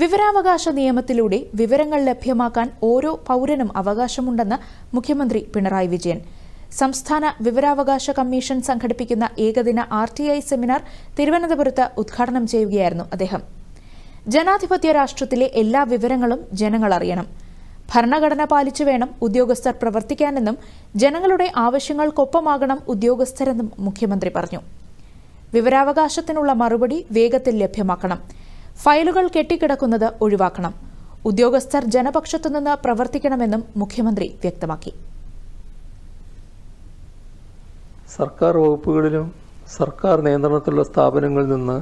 വിവരാവകാശ നിയമത്തിലൂടെ വിവരങ്ങൾ ലഭ്യമാക്കാൻ ഓരോ പൗരനും അവകാശമുണ്ടെന്ന് മുഖ്യമന്ത്രി പിണറായി വിജയൻ. സംസ്ഥാന വിവരാവകാശ കമ്മീഷൻ സംഘടിപ്പിക്കുന്ന ഏകദിന ആർ ടി ഐ സെമിനാർ തിരുവനന്തപുരത്ത് ഉദ്ഘാടനം ചെയ്യുകയായിരുന്നു അദ്ദേഹം. ജനാധിപത്യ രാഷ്ട്രത്തിലെ എല്ലാ വിവരങ്ങളും ജനങ്ങൾ അറിയണം. ഭരണഘടന പാലിച്ചു വേണം ഉദ്യോഗസ്ഥർ പ്രവർത്തിക്കാനെന്നും ജനങ്ങളുടെ ആവശ്യങ്ങൾക്കൊപ്പമാകണം ഉദ്യോഗസ്ഥരെന്നും മുഖ്യമന്ത്രി പറഞ്ഞു. വിവരാവകാശത്തിനുള്ള മറുപടി വേഗത്തിൽ ലഭ്യമാക്കണം. ഫയലുകൾ കെട്ടിക്കിടക്കുന്നത് ഒഴിവാക്കണം. ഉദ്യോഗസ്ഥർ ജനപക്ഷത്തുനിന്ന് പ്രവർത്തിക്കണമെന്നും മുഖ്യമന്ത്രി വ്യക്തമാക്കി. സർക്കാർ വകുപ്പുകളിലും സർക്കാർ നിയന്ത്രണത്തിലുള്ള സ്ഥാപനങ്ങളിൽ നിന്ന്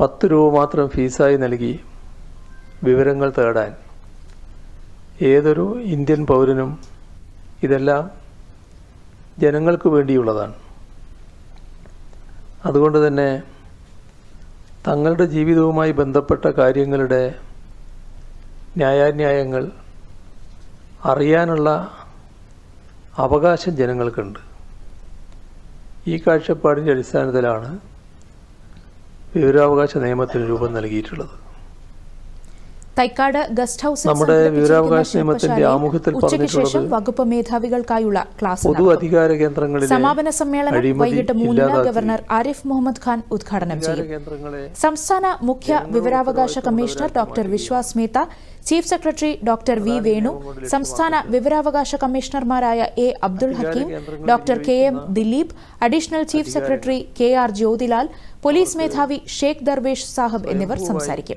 പത്ത് രൂപ മാത്രം ഫീസായി നൽകി വിവരങ്ങൾ തേടാൻ ഏതൊരു ഇന്ത്യൻ പൗരനും ഇതെല്ലാം ജനങ്ങൾക്ക് വേണ്ടിയുള്ളതാണ്. അതുകൊണ്ട് തന്നെ തങ്ങളുടെ ജീവിതവുമായി ബന്ധപ്പെട്ട കാര്യങ്ങളുടെ ന്യായാന്യായങ്ങൾ അറിയാനുള്ള അവകാശം ജനങ്ങൾക്കുണ്ട്. ഈ കാഴ്ചപ്പാടിന്റെ അടിസ്ഥാനത്തിലാണ് വിവരാവകാശ നിയമത്തിന് രൂപം നൽകിയിട്ടുള്ളത്. തൈക്കാട് ഗസ്റ്റ് ഹൌസിൽ നമ്മുടെ വിവരാവകാശ നിയമത്തിന്റെ ആമുഖത്തിൽ ഉച്ചയ്ക്ക് പറഞ്ഞിട്ടുള്ളത് വകുപ്പ് മേധാവികൾക്കായുള്ള ക്ലാസ് പൊതു അധികാര കേന്ദ്രങ്ങളിൽ സമാപന സമ്മേളനം വൈകിട്ട് മൂന്നിന് ഗവർണർ ആരിഫ് മുഹമ്മദ് ഖാൻ ഉദ്ഘാടനം ചെയ്യും. സംസ്ഥാന മുഖ്യ വിവരാവകാശ commissioner doctor Vishwas Mehta chief secretary doctor V Venu സംസ്ഥാന വിവരാവകാശ കമ്മീഷണർമാരായ A Abdul Hakeem doctor K M Dileep additional chief secretary K R Jyothilal police മേധാവി ഷേഖ് ദർവേഷ് സാഹബ് എന്നിവർ സംസാരിക്കും.